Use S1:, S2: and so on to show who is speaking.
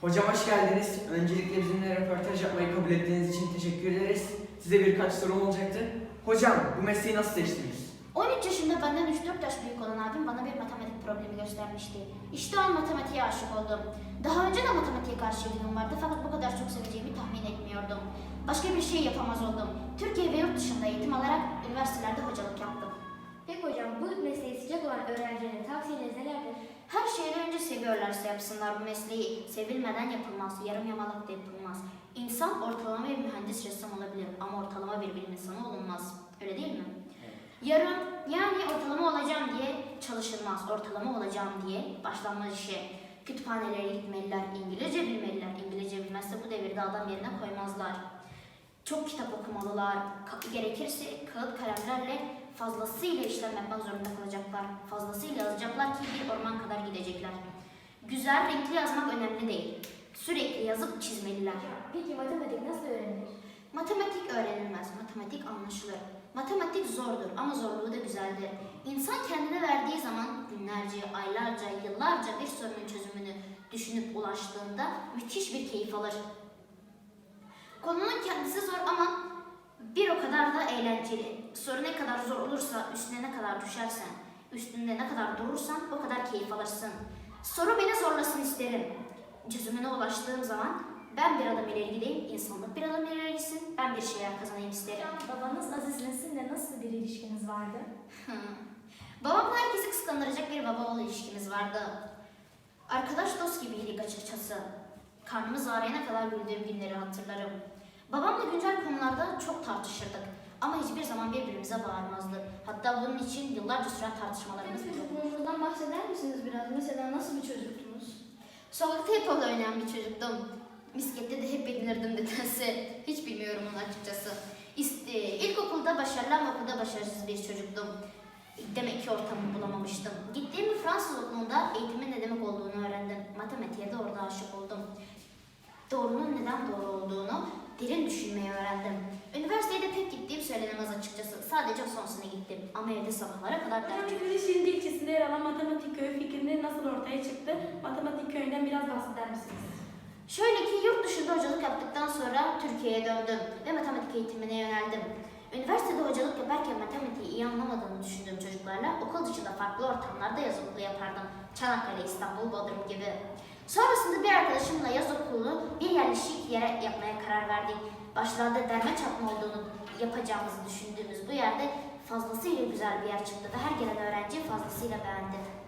S1: Hocam hoş geldiniz. Öncelikle bizimle röportaj yapmayı kabul ettiğiniz için teşekkür ederiz. Size birkaç sorum olacaktı. Hocam bu mesleği nasıl seçtiniz?
S2: 13 yaşında benden 3-4 yaş büyük olan abim bana bir matematik problemi göstermişti. İşte o an matematiğe aşık oldum. Daha önce de matematiğe karşı ilgim vardı fakat bu kadar çok seveceğimi tahmin etmiyordum. Başka bir şey yapamaz oldum. Türkiye ve yurt dışında eğitim alarak üniversitelerde hocalık yaptım.
S3: Peki hocam bu mesleği sıcak olan öğrencilere tavsiyeniz nelerdir?
S2: Her şeyden önce seviyorlarsa yapsınlar bu mesleği. Sevilmeden yapılmaz, yarım yamalak da yapılmaz. İnsan ortalama bir mühendis ressam olabilir ama ortalama bir bilim insanı olunmaz. Öyle değil mi? Yarım yani ortalama olacağım diye çalışılmaz. Ortalama olacağım diye başlanmaz işe. Kütüphanelere gitmeliler, İngilizce bilmeliler. İngilizce bilmezse bu devirde adam yerine koymazlar. Çok kitap okumalılar. Ka- gerekirse kağıt kalemlerle fazlasıyla işlem yapmak zorunda kalacaklar. Fazlasıyla yazacaklar ki bir orman kadar gidecekler. Güzel, renkli yazmak önemli değil. Sürekli yazıp çizmeliler.
S3: Peki matematik nasıl öğrenilir?
S2: Matematik öğrenilmez, matematik anlaşılır. Matematik zordur ama zorluğu da güzeldir. İnsan kendine verdiği zaman günlerce, aylarca, yıllarca bir sorunun çözümünü düşünüp ulaştığında müthiş bir keyif alır. Konunun kendisi zor ama bir o kadar da eğlenceli. Soru ne kadar zor olursa, üstüne ne kadar düşersen, üstünde ne kadar durursan o kadar keyif alırsın. Soru beni zorlasın isterim. Çözümüne ulaştığım zaman ben bir adım ileri gideyim, insanlık bir adım ileri gitsin, ben bir şeyler kazanayım isterim.
S3: Babanız Aziz Nesin'le nasıl bir ilişkiniz vardı?
S2: Babamla herkesi kıskandıracak bir baba oğul ilişkimiz vardı. Arkadaş dost gibiydik açıkçası. Karnımız ağrıyana kadar güldüğüm günleri hatırlarım. Babamla güncel konularda çok tartışırdık. Ama hiçbir zaman birbirimize bağırmazdık. Hatta bunun için yıllarca süren tartışmalarımız oldu.
S3: Çocukluğunuzdan bahseder misiniz biraz? Mesela nasıl bir çocuktunuz?
S2: Sokakta hep oynayan bir çocuktum. Miskette de hep yenilirdim nedense. Hiç bilmiyorum onu açıkçası. İşte, ilkokulda başarılı ama okulda başarısız bir çocuktum. Demek ki ortamı bulamamıştım. Gittiğim bir Fransız okulunda eğitimin ne demek olduğunu öğrendim. Matematiğe de orada aşık oldum. Doğrunun neden doğru olduğunu derin düşünmeyi öğrendim. Üniversiteye de pek gittiğim söylenemez açıkçası. Sadece son sene gittim ama evde sabahlara kadar ders
S4: Hocam Köyü ilçesinde yer alan matematik köyü fikrini nasıl ortaya çıktı? Matematik köyünden biraz bahseder misiniz?
S2: Şöyle ki yurt dışında hocalık yaptıktan sonra Türkiye'ye döndüm ve matematik eğitimine yöneldim. Üniversitede hocalık yaparken matematiği iyi anlamadığını düşündüğüm çocuklarla okul dışında farklı ortamlarda yaz okulu yapardım. Çanakkale, İstanbul, Bodrum gibi. Sonrasında bir arkadaşımla yaz okulu bir yerleşik yere yapmaya karar verdik. Başlarda derme çatma olduğunu yapacağımızı düşündüğümüz bu yerde fazlasıyla güzel bir yer çıktı ve her gelen öğrenci fazlasıyla beğendi.